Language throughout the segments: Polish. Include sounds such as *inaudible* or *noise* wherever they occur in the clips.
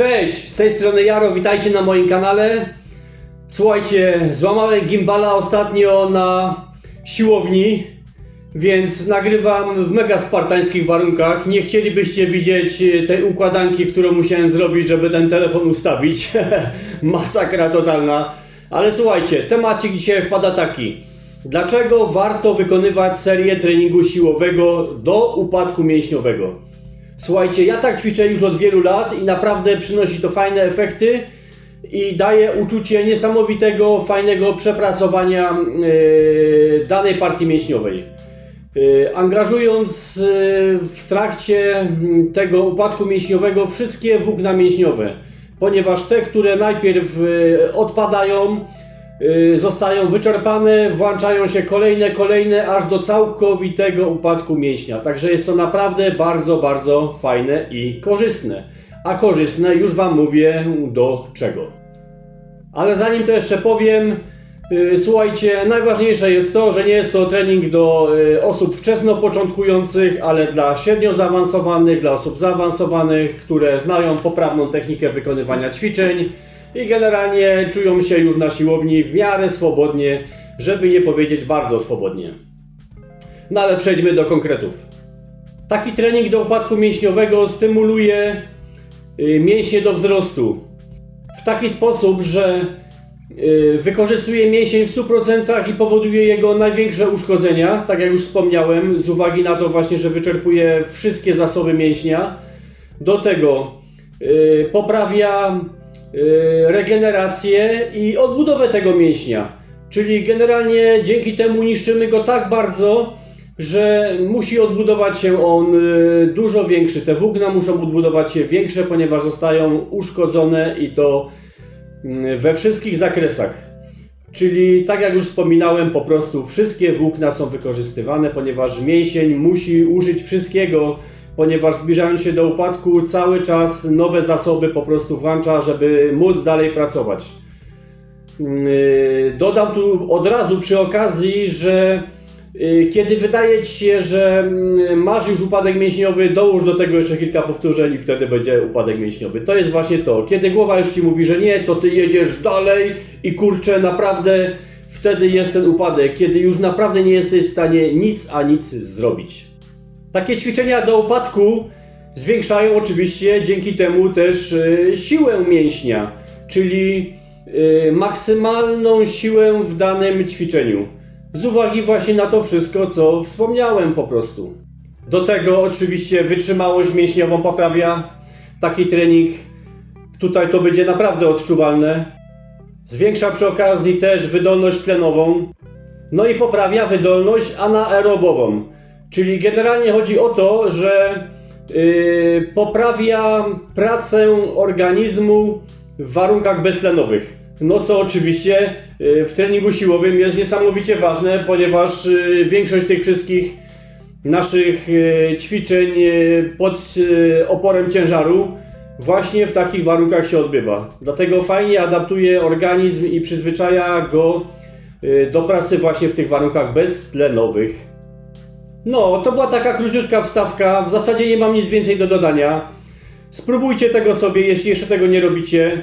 Cześć, z tej strony Jaro, witajcie na moim kanale. Słuchajcie, złamałem gimbala ostatnio na siłowni, więc nagrywam w mega spartańskich warunkach. Nie chcielibyście widzieć e, tej układanki, którą musiałem zrobić, żeby ten telefon ustawić. *laughs* Masakra totalna. Ale słuchajcie, temacik dzisiaj wpada taki. Dlaczego warto wykonywać serię treningu siłowego do upadku mięśniowego? Słuchajcie, ja tak ćwiczę już od wielu lat i naprawdę przynosi to fajne efekty i daje uczucie niesamowitego, fajnego przepracowania yy, danej partii mięśniowej. Yy, angażując yy, w trakcie tego upadku mięśniowego wszystkie włókna mięśniowe, ponieważ te, które najpierw yy, odpadają, zostają wyczerpane, włączają się kolejne, kolejne, aż do całkowitego upadku mięśnia. Także jest to naprawdę bardzo, bardzo fajne i korzystne. A korzystne już Wam mówię do czego. Ale zanim to jeszcze powiem, yy, słuchajcie, najważniejsze jest to, że nie jest to trening do yy, osób wczesno początkujących, ale dla średnio zaawansowanych, dla osób zaawansowanych, które znają poprawną technikę wykonywania ćwiczeń i generalnie czują się już na siłowni w miarę swobodnie, żeby nie powiedzieć bardzo swobodnie. No ale przejdźmy do konkretów. Taki trening do upadku mięśniowego stymuluje y, mięśnie do wzrostu w taki sposób, że y, wykorzystuje mięsień w 100% i powoduje jego największe uszkodzenia, tak jak już wspomniałem, z uwagi na to właśnie, że wyczerpuje wszystkie zasoby mięśnia. Do tego y, poprawia regenerację i odbudowę tego mięśnia. Czyli generalnie dzięki temu niszczymy go tak bardzo, że musi odbudować się on y, dużo większy. Te włókna muszą odbudować się większe, ponieważ zostają uszkodzone i to mm, we wszystkich zakresach. Czyli tak jak już wspominałem, po prostu wszystkie włókna są wykorzystywane, ponieważ mięsień musi użyć wszystkiego, ponieważ zbliżając się do upadku, cały czas nowe zasoby po prostu włącza, żeby móc dalej pracować. Yy, Dodam tu od razu przy okazji, że yy, kiedy wydaje Ci się, że mm, masz już upadek mięśniowy, dołóż do tego jeszcze kilka powtórzeń i wtedy będzie upadek mięśniowy. To jest właśnie to. Kiedy głowa już Ci mówi, że nie, to Ty jedziesz dalej i kurczę, naprawdę wtedy jest ten upadek, kiedy już naprawdę nie jesteś w stanie nic a nic zrobić. Takie ćwiczenia do upadku zwiększają oczywiście dzięki temu też y, siłę mięśnia, czyli y, maksymalną siłę w danym ćwiczeniu. Z uwagi właśnie na to wszystko, co wspomniałem po prostu. Do tego oczywiście wytrzymałość mięśniową poprawia taki trening. Tutaj to będzie naprawdę odczuwalne. Zwiększa przy okazji też wydolność tlenową. No i poprawia wydolność anaerobową. Czyli generalnie chodzi o to, że yy, poprawia pracę organizmu w warunkach beztlenowych. No co oczywiście yy, w treningu siłowym jest niesamowicie ważne, ponieważ yy, większość tych wszystkich naszych yy, ćwiczeń yy, pod yy, oporem ciężaru właśnie w takich warunkach się odbywa. Dlatego fajnie adaptuje organizm i przyzwyczaja go yy, do pracy właśnie w tych warunkach beztlenowych. No, to była taka króciutka wstawka. W zasadzie nie mam nic więcej do dodania. Spróbujcie tego sobie, jeśli jeszcze tego nie robicie.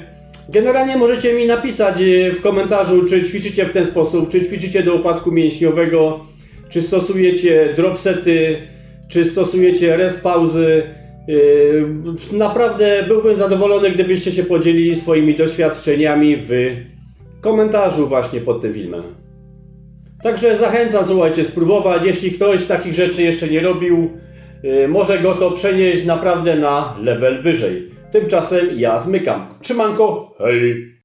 Generalnie możecie mi napisać e, w komentarzu, czy ćwiczycie w ten sposób, czy ćwiczycie do upadku mięśniowego, czy stosujecie dropsety, czy stosujecie rest pauzy. Yy, Naprawdę byłbym zadowolony, gdybyście się podzielili swoimi doświadczeniami w komentarzu właśnie pod tym filmem. Także zachęcam, słuchajcie, spróbować. Jeśli ktoś takich rzeczy jeszcze nie robił, yy, może go to przenieść naprawdę na level wyżej. Tymczasem ja zmykam. Trzymanko, hej!